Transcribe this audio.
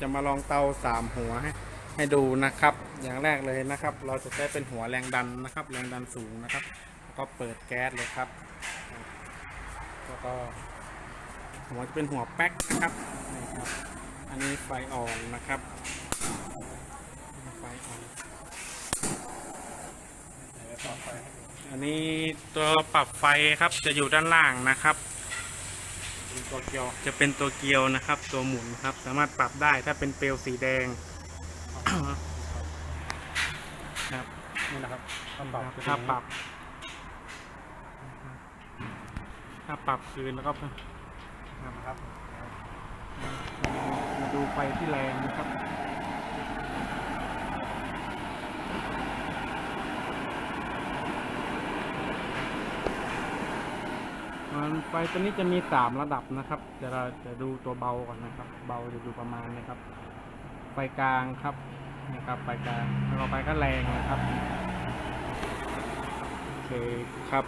จะมาลองเตาสามหัวให้ให้ดูนะครับ อย่างแรกเลยนะครับ เราจะใช้เป็นหัวแรงดันนะครับ แรงดันสูงนะครับ แล้วก็เปิดแก๊สเลยครับ แล้วก็หัวจะเป็นหัวแป๊กนะครับนี่ครับ อันนี้ไฟอ่อนนะครับไฟอ่อนอันนี้ตัวปรับไฟครับจะอยู่ด้านล่างนะครับ ตัวเกียวจะเป็นตัวเกียวนะครับ ตัวหมุนครับ สามารถปรับได้ถ้าเป็นเปลวสีแดงครับนี่นะครับถ้าปรับจะถ้าเป็นปรับถ้าปรับคืนแล้วก็นะครับมาดูไฟที่แรงนะครับ ไฟตัวนี้จะมีสามระดับนะครับเดี๋ยวเราจะดูตัวเบาก่อนนะครับ เบาจะดูประมาณนะครับ ไฟกลางครับนะครับไฟกลางแล้วไฟก็แรงนะครับโอเคครับ